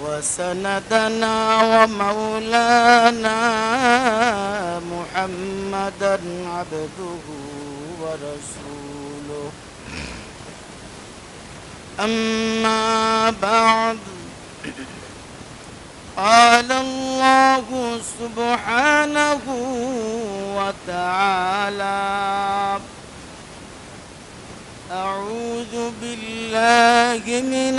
وسندنا ومولانا محمدا عبده ورسوله. أما بعد قال الله سبحانه وتعالى أعوذ بالله من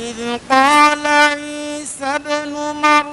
وإذ قال عيسى ابن مريم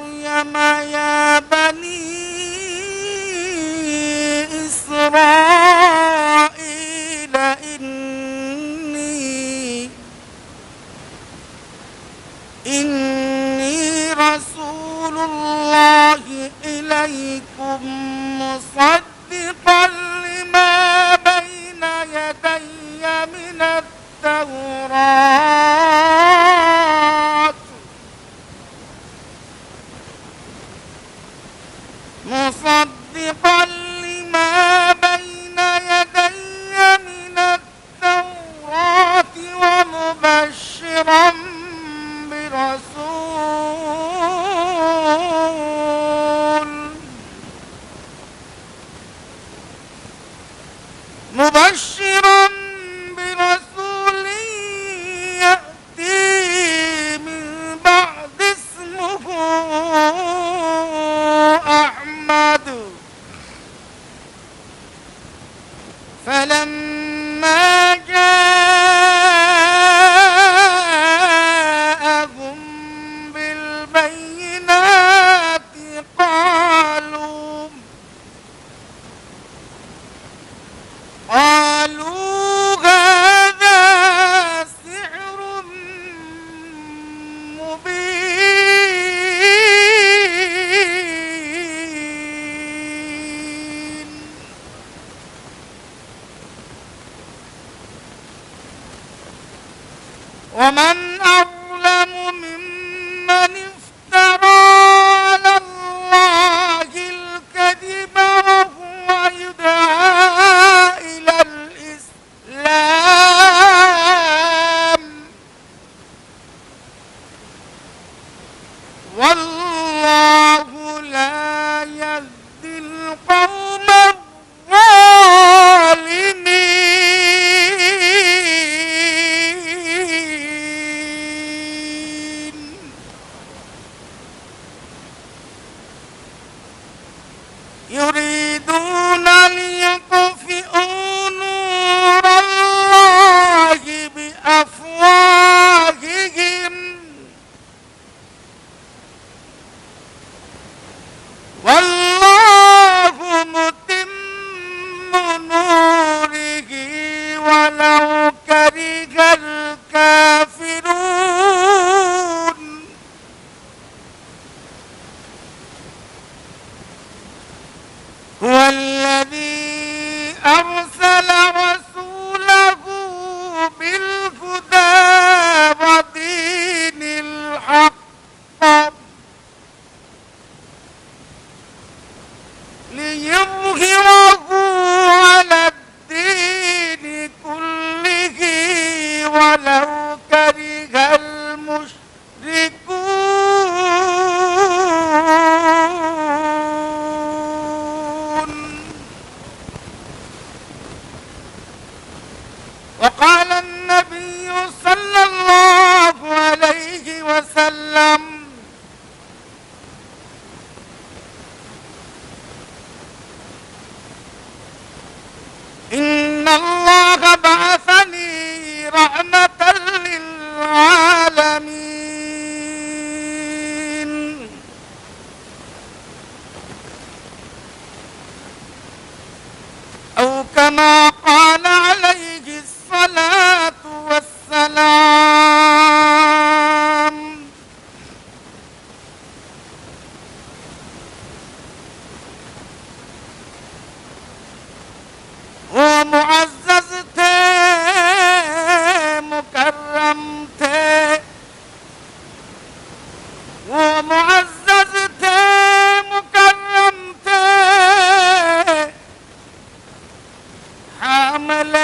حامل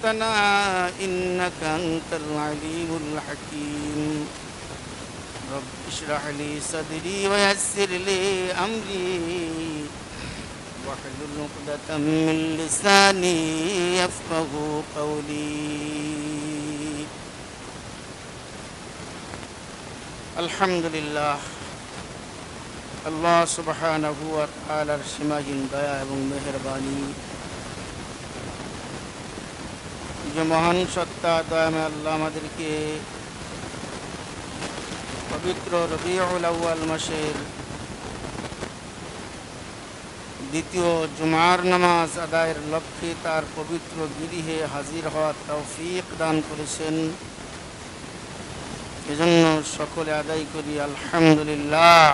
علمتنا إنك أنت العليم الحكيم رب اشرح لي صدري ويسر لي أمري واحلل عقدة من لساني يفقه قولي الحمد لله আল্লাহ সুবহানাহু ওয়া তাআলার সীমাহীন দয়া এবং মেহেরবানি যে মহান সত্তা, দয়াময় আল্লাহ আমাদেরকে পবিত্র রবিউল আউয়াল মাসের দ্বিতীয় জুমার নামাজ আদায়ের লক্ষ্যে তার পবিত্র গিরিহে হাজির হওয়ার তৌফিক দান করেছেন। এজন্য সকলে আদায় করি, আলহামদুলিল্লাহ।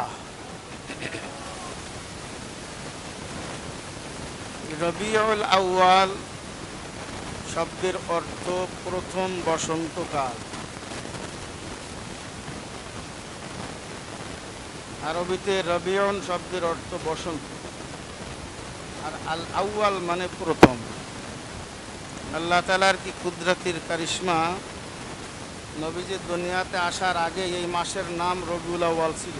রবিউল আউয়াল শব্দের অর্থ প্রথম বসন্তকাল। আরবিতে রবিয়ন শব্দের অর্থ বসন্ত। আর আল আউয়াল মানে প্রথম। আল্লাহ তালার কি কুদরতির কারিশ্মা? নবীজির দুনিয়াতে আসার আগে এই মাসের নাম রবিউল আউয়াল ছিল।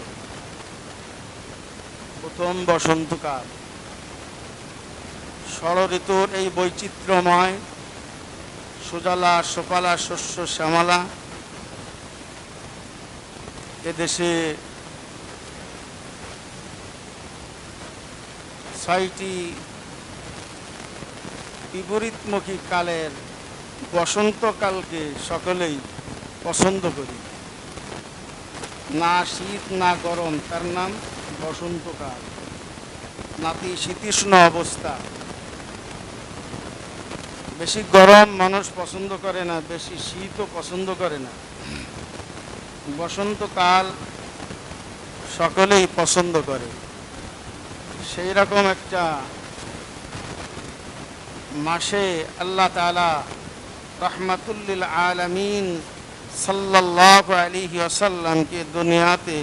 প্রথম বসন্তকাল। ষড় ঋতুর এই বৈচিত্র্যময় সুজলা, সুফলা, শস্য, শ্যামলা। এদেশে ছয়টি বিপরীতমুখী কালের বসন্তকালকে সকলেই পছন্দ করি। না শীত, না গরম, তার নাম বসন্তকাল। নাতি শীতীষ্ণ অবস্থা। বেশি গরম মানুষ পছন্দ করে না, বেশি শীতও পছন্দ করে না। বসন্তকাল সকলেই পছন্দ করে। সেই রকম একটা মাসে আল্লাহ তালা রহমাতুল্লিল আলমিন সাল্লাহ আলিহি আসাল্লামকে দুনিয়াতে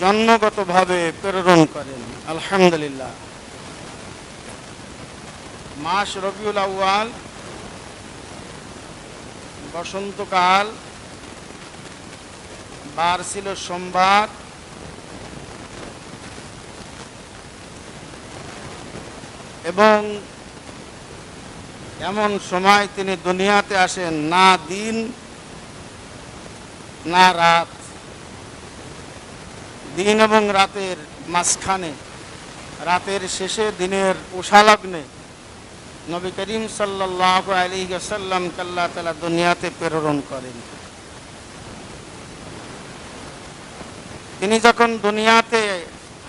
জন্মগতভাবে প্রেরণ করেন। আলহামদুলিল্লাহ। মাস রবিউল আউয়াল, বসন্তকাল বার ছিল সোমবার, এবং এমন সময় তিনি দুনিয়াতে আসেন, না দিন, না রাত। দিন এবং রাতের মাঝখানে, রাতের শেষে দিনের উষালগ্নে নবী করিম সাল্লাহ আলী সাল্লাম কাল্লা তালা দুনিয়াতে প্রেরণ করেন। তিনি যখন দুনিয়াতে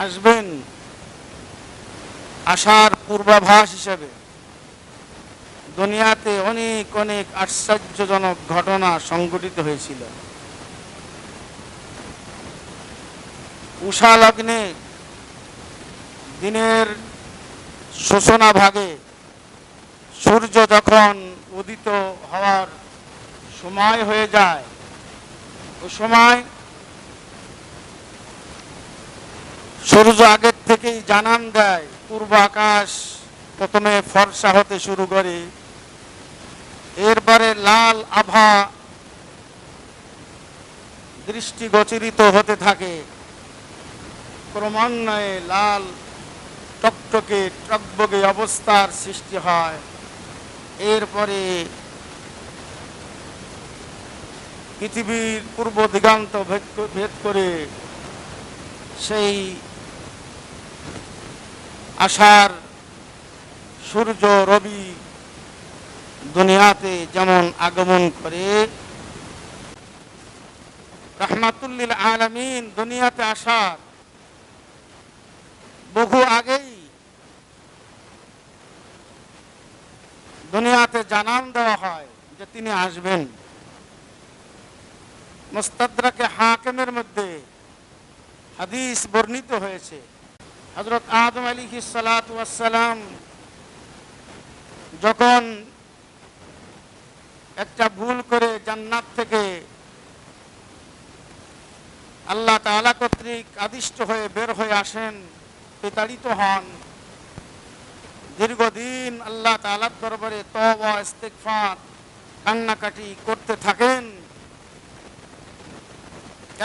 আসবেন, আসার পূর্বাভাস হিসেবে দুনিয়াতে অনেক অনেক আশ্চর্যজনক ঘটনা সংঘটিত হয়েছিল। উষা লগ্নে দিনের সূচনা ভাগে সূর্য যখন উদিত হওয়ার সময় হয়ে যায় ও সময় সূর্য আগের থেকেই জানান দেয়, পূর্ব আকাশ প্রথমে ফর্সা হতে শুরু করে, এরপরে লাল আভা দৃষ্টি দৃষ্টিগোচরিত হতে থাকে। ক্রমান্বয়ে লাল টকটকে, টকবগে অবস্থার সৃষ্টি হয়। এরপরে পৃথিবীর পূর্ব দিগান্ত ভেদ করে সেই আষাঢ় সূর্য রবি দুনিয়াতে যেমন আগমন করে, রহমাতুল্লিল আলামিন দুনিয়াতে আসার বহু আগেই দুনিয়াতে জানান দেওয়া হয় যে তিনি আসবেন। মুস্তাদরাকে হাকিমের মধ্যে হাদিস বর্ণিত হয়েছে। হজরত আদম আলী সালাম যখন একটা ভুল করে জান্নাত থেকে আল্লাহ তাআলা কর্তৃক আদিষ্ট হয়ে বের হয়ে আসেন, বিতাড়িত হন দীর্ঘদিন আল্লাহ তাআলার দরবারে তওবা, ইস্তিগফার, কান্নাকাটি করতে থাকেন।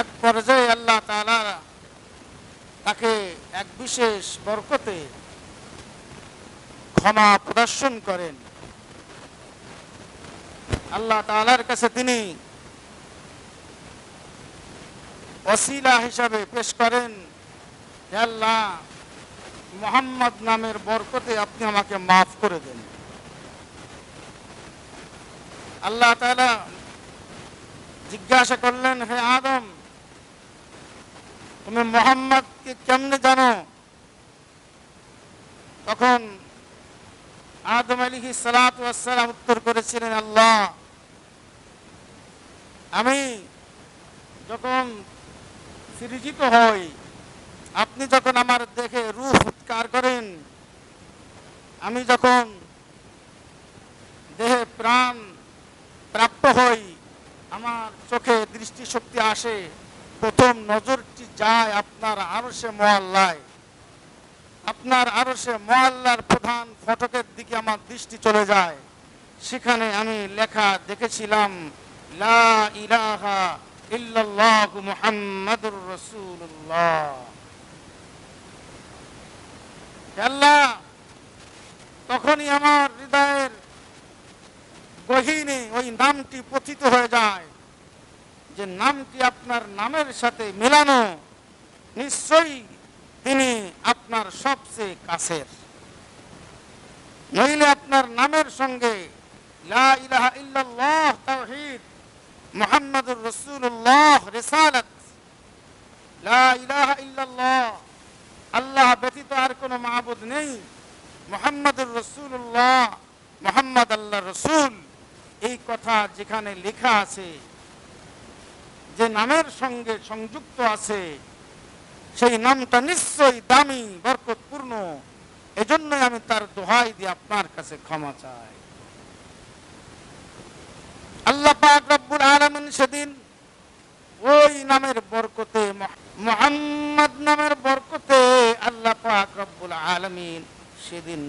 এক পর্যায়ে আল্লাহ তালা তাকে এক বিশেষ বরকতে ক্ষমা প্রদর্শন করেন। আল্লাহ তাআলার কাছে তিনি অসিলা হিসাবে পেশ করেন আল্লাহ মোহাম্মদ নামের বরকতে আপনি আমাকে মাফ করে দেন। আল্লাহ তাআলা জিজ্ঞাসা করলেন, হে আদম, তুমি মোহাম্মদকে কেমনে জানো? তখন আদম আলী সালাম উত্তর করেছিলেন, আল্লাহ, আমি যখন সৃজিত হই, আপনি যখন আমার দেখে রূপ উৎকার করেন আমি যখন দেহে প্রাণ প্রাপ্ত হই, আমার চোখে দৃষ্টিশক্তি আসে, প্রথম নজরটি যায় আপনার আরও সে মহল্লায় আপনার আরও সে মহল্লার প্রধান ফটকের দিকে আমার দৃষ্টি চলে যায়। সেখানে আমি লেখা দেখেছিলাম, লা ইলাহা ইল্লাল্লাহু মুহাম্মাদুর রাসূলুল্লাহ। আল্লাহ তখনই আমার হৃদয়ের গহীনে ওই নামটি পতিত হয়ে যায়, যে নামটি আপনার নামের সাথে মেলানো নিশ্চয়ই তিনি আপনার সবচেয়ে কাছের। নইলে আপনার নামের সঙ্গে ইল্লাল্লাহ আল্লাহ ব্যতীত আর কোনো মাহবুদ নেই। মুহাম্মাদুর রাসূলুল্লাহ, মুহাম্মদ আল্লাহ রসুল। এই কথা যেখানে লেখা আছে, যে নামের সঙ্গে সংযুক্ত আছে, সেই নামটা নিশ্চয়ই দামি, বরকতপূর্ণ। এজন্যই আমি তার দোহাই দিয়ে আপনার কাছে ক্ষমা চাই। আল্লাহ পাক রব্বুল আলামিন সেদিন ওই নামের বরকতে মোহাম্মদ নামের বরকতে আল্লাহ পাক রব্বুল আলামিন সেদিন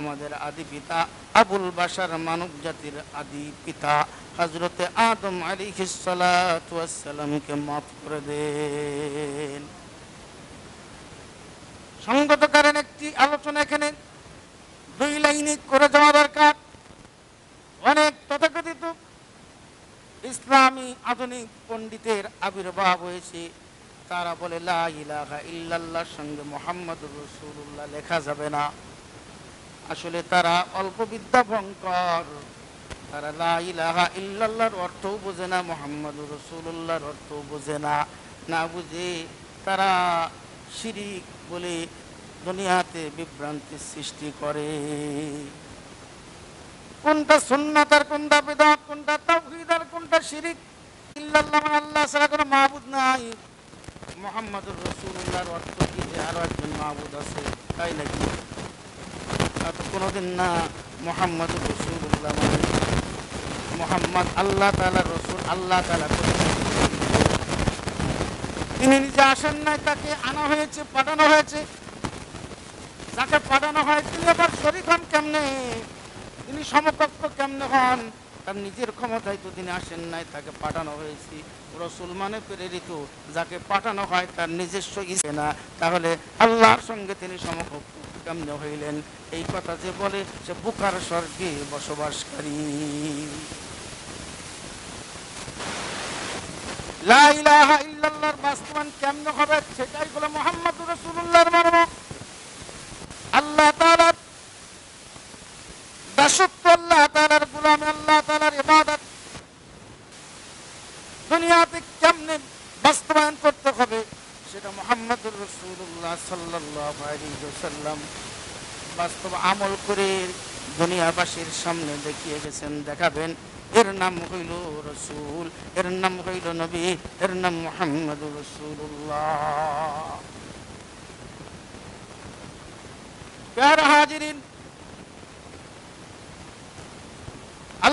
আমাদের আদি পিতা আবুল বাশার মানব জাতির আদি পিতা হজরতে আদম আলী সালামকে মাফ করে দেন। সঙ্গত কারণ একটি আলোচনা এখানে দুই লাইনে করে যাওয়া দরকার। অনেক তথাকথিত ইসলামী আধুনিক পণ্ডিতের আবির্ভাব হয়েছে। তারা বলে, লা ইলাহা ইল্লাল্লাহর সঙ্গে মোহাম্মদ রসুল্লাহ লেখা যাবে না। আসলে তারা অল্প বিদ্যা ভঙ্কর তারা লা ইলাহা ইল্লাল্লাহর অর্থও বোঝে না মোহাম্মদ রসুল্লাহর অর্থও বোঝে না। না বুঝে তারা শিরিক বলে দুনিয়াতে বিভ্রান্তি সৃষ্টি করে। কোনটা সুন্নাত আর কোনটা বেদাত, কোনটা তাওহীদ আর কোনটা শিরিক, ইল্লাল্লাহ আল্লাহ ছাড়া কোনো মাহবুদ নাই। মোহাম্মদুর রসুল্লাহর অর্থ কি যে আরও একজন মাহবুদ আছে? তাই নাকি? তা কোনোদিন না মোহাম্মদ রসুল্লাহ মোহাম্মদ আল্লাহ তালা রসুল, আল্লাহ তালা তিনি নিজে আসেন নাই, তাকে আনা হয়েছে, পাঠানো হয়েছে। যাকে পাঠানো হয়, তিনি আবার শরীর হন কেমনে? তিনি সমকক্ষ কেমনে হন? তার নিজের ক্ষমতায় তো তিনি আসেন নাই, তাকে পাঠানো হয়েছে। রসুল মানে প্রেরিত যাকে পাঠানো হয় তার নিজস্ব ইচ্ছে না। তাহলে আল্লাহর সঙ্গে তিনি সমকক্ষ কেমনে হইলেন। এই কথা যে বলে, সে বুকার স্বর্গে বসবাসকারী। বাস্তবায়ন কেমনে হবে, সেটাই হলো মোহাম্মদ রসুল্লাহর মর্ম। আল্লাহ তাআলার দাসত্ব দুনিয়াতে কেমনে বাস্তবায়ন করতে হবে, সেটা মোহাম্মদুর রসুল্লাহ ওয়াসাল্লাম বাস্তব আমল করে দুনিয়াবাসীর সামনে দেখিয়ে গেছেন, দেখাবেন। এর নাম হইল রসুল, এর নাম হইল নবী, এর নাম মোহাম্মদুর রসুল্লাহ হাজিরিন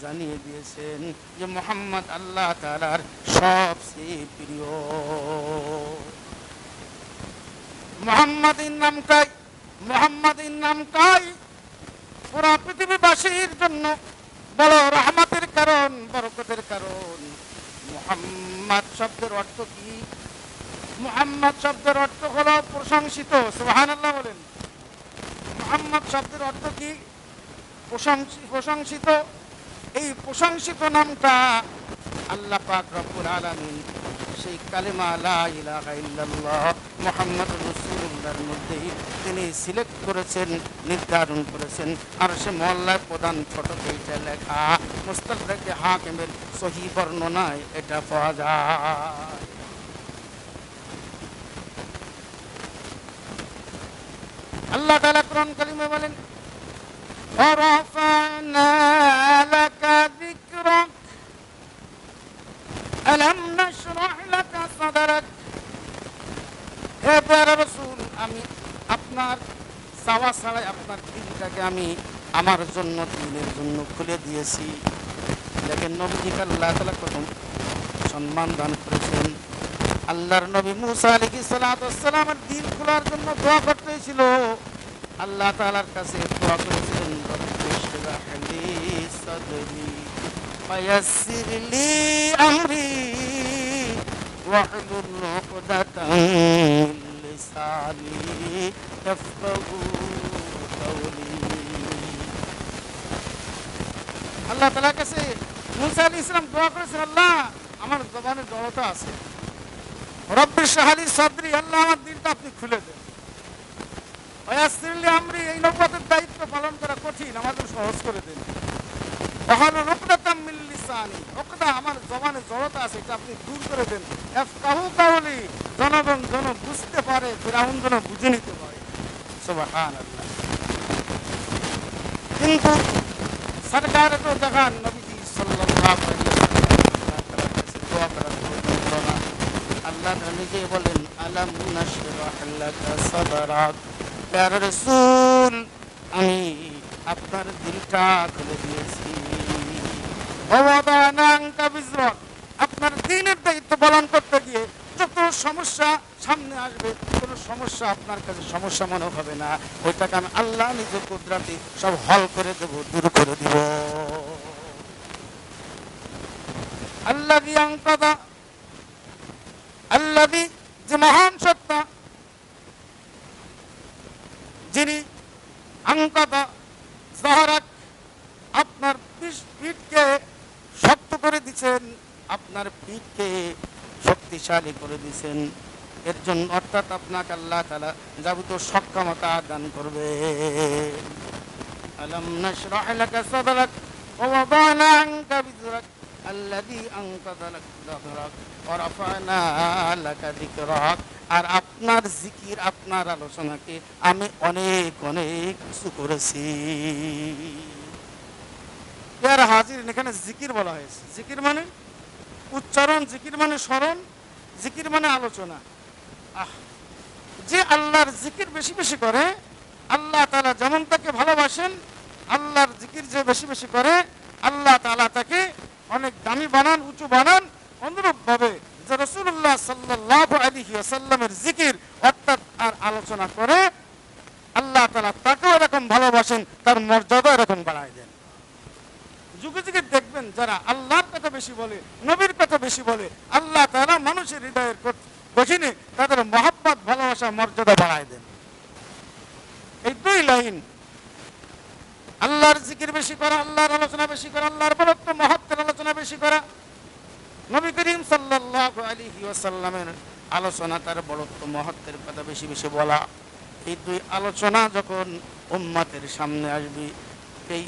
জানিয়ে দিয়েছেন যে মোহাম্মদ আল্লাহ তাআলার সবচেয়ে প্রিয়। মোহাম্মদের নামটাই মোহাম্মদের নামটাই পুরা পৃথিবীবাসীর জন্য বড় রহমতের কারণ, বরকতের কারণ। মোহাম্মদ শব্দের অর্থ কি? মোহাম্মদ শব্দের অর্থ হলো প্রশংসিত, সুবহানাল্লাহ বলেন। মোহাম্মদ শব্দের অর্থ কি? প্রশংসি- প্রশংসিত এই প্রশংসিত নামটা আল্লাহ পাক রব্বুল আলামিন সেই কালেমা লা ইলাহা ইল্লাল্লাহ মুহাম্মাদুর রাসূলুল্লাহর মধ্যেই তিনি সিলেক্ট করেছেন নির্ধারণ করেছেন আর সে মহল্লায় প্রধান ফটকে এটা লেখা মুস্তাদরাকে হাকিমের সহি বর্ণনায় এটা পাওয়া যায় আল্লাহ তাআলা কোরআন কালিমে বলেন ورفعنا لك ذكرك ألم نشرح لك صدرك হে প্যারা রসুল আমি আপনার চাওয়া ছাড়াই আপনার দিনটাকে আমি আমার জন্য দিনের জন্য খুলে দিয়েছি দেখেন নবীজিকে আল্লাহ তালা প্রথম সম্মান দান করেছেন আল্লাহর নবী মুসা আলী সালামের দিন খোলার জন্য দোয়া করতে হয়েছিল আল্লাহ তাআলার কাছে দোয়া করেছিলেন রব্বি ইশরাহ লি সাদরি ويسر لي أمري واحلل عقدة من لساني يفقه قولي আল্লাহ তালার কাছে মুসা আলী ইসলাম দোয়া করেছেন আল্লাহ আমার জবানে জড়তা আছে রব্বি শাহালি সদরি আল্লাহ আমার দিনটা আপনি খুলে দেন ওয়াসিরলি আমরি এই নবুয়তের দায়িত্ব পালন করা কঠিন আমাদের সহজ করে দেন আমার জবানে জড়তা আছে, এটা আপনি দূর করে দেন। কাওলি, জনগণ যেন বুঝতে পারে, ফিরাউন যেন বুঝে নিতে পারে। কিন্তু সরকার তো দেখান, নবীজি। আল্লাহ নিজেই বলেন, আলাম আমি আপনার দিলটা খুলে দিয়েছি। আপনার দিনের দায়িত্ব পালন করতে গিয়ে যত সমস্যা সামনে আসবে, কোনো সমস্যা আপনার কাছে সমস্যা মনে হবে না। ওইটাকে আমি আল্লাহ নিজে কুদরাতে সব হল করে দেব, দূর করে দিব। আল্লাহ আংকাদা আল্লাহ যে মহান সত্তা, যিনি আংকাদা জহরাত আপনার পিঠকে শক্তিশালী করে দিয়েছেন এর জন্য অর্থাৎ আপনাকে আল্লাহ তালা যাবতীয় সক্ষমতা দান করবে। আলম বিযরাক আল্লাযী আনকাযা লাক যাহরাক ওয়া রাফা'না আর আপনার জিকির, আপনার আলোচনাকে আমি অনেক অনেক কিছু করেছি। ইয়ার হাজির, এখানে জিকির বলা হয়েছে। জিকির মানে উচ্চারণ, জিকির মানে স্মরণ, জিকির মানে আলোচনা। আহ, যে আল্লাহর জিকির বেশি বেশি করে, আল্লাহ তালা যেমন তাকে ভালোবাসেন, আল্লাহর জিকির যে বেশি বেশি করে, আল্লাহ তালা তাকে অনেক দামি বানান, উঁচু বানান। অনুরূপ ভাবে যে রসুল্লাহ সাল্লাহ আলী আসাল্লামের জিকির অর্থাৎ আর আলোচনা করে, আল্লাহ তালা তাকেও এরকম ভালোবাসেন, তার মর্যাদা এরকম বাড়ায় দেন। যুগে যুগে দেখবেন যারা আল্লাহর কথা বেশি বলে, নবীর কথা বেশি বলে, আল্লাহ তারা মানুষের হৃদয়ের কঠিনে তাদের মহাব্বত, ভালোবাসা, মর্যাদা বাড়ায় দেন। এই দুই লাইন। আল্লাহর জিকির বেশি করা, আল্লাহর আলোচনা বেশি করা, আল্লাহর বরত্ব, মহত্বের আলোচনা বেশি করা। নবী করিম সাল্লাল্লাহু আলাইহি ওয়াসাল্লামের আলোচনা তার বড়ত্ব মহত্বের কথা বেশি বেশি বলা। এই দুই আলোচনা যখন উম্মাতের সামনে আসবে এই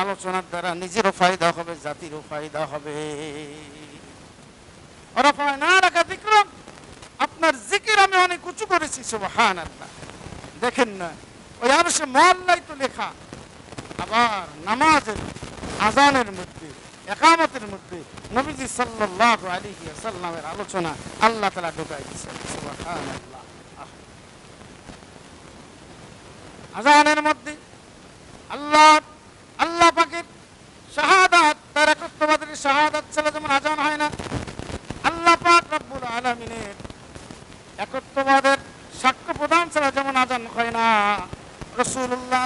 আলোচনার দ্বারা নিজেরও ফায়দা হবে, জাতিরও ফায়দা হবে। আপনার জিকির আমি অনেক উঁচু করেছি সুবহান আল্লাহ দেখেন না, ওই আরশে মহল্লাই তো লেখা, আবার নামাজের আজানের মধ্যে, একামতের মধ্যে নবীজি সাল্লাল্লাহু আলাইহি ওয়াসাল্লামের আলোচনা আল্লাহ তাআলা ঢুকাই দিয়েছেন, সুবহানাল্লাহ। আহ। আজানের মধ্যে আল্লাহ পাকের শাহাদাত তার একত্ববাদের শাহাদাত ছাড়া যেমন আজান হয় না আল্লাহ পাক রব্বুল আলামিনের একত্ববাদের সাক্ষ্য প্রদান ছাড়া যেমন আজান হয় না রসুল্লাহ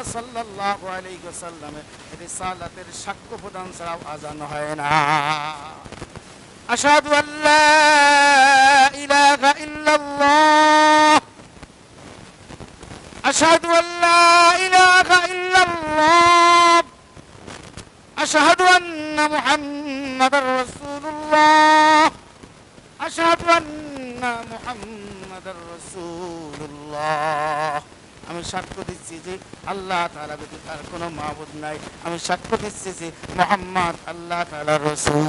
সাল্লাহ আলাইসাল্লামের রিসালাতের সাক্ষ্য প্রদান ছাড়াও আজান হয় না। আসাদু আল্লাহ ইলাহা ইল্লাল্লাহ। আসাদু আল্লাহ ইলাহা ইল্লাল্লাহ। আসাদু আন্না মুহাম্মাদার রাসূলুল্লাহ। আসাদু আন্না মুহাম্মাদার রাসূলুল্লাহ। আমি সাক্ষ্য দিচ্ছি যে আল্লাহ তাআলা ব্যতীত আর কোনো মাবুদ নাই। আমি সাক্ষ্য দিচ্ছি যে মোহাম্মদ আল্লাহ তাআলা রসুল।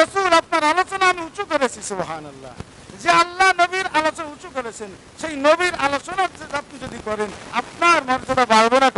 রসুল, আপনার আলোচনা আমি উঁচু করেছি আল্লাহ যে আল্লাহ নবীর আলোচনা উঁচু করেছেন, সেই নবীর আলোচনা আপনি যদি করেন, আপনার মর্যাদা বাড়বে না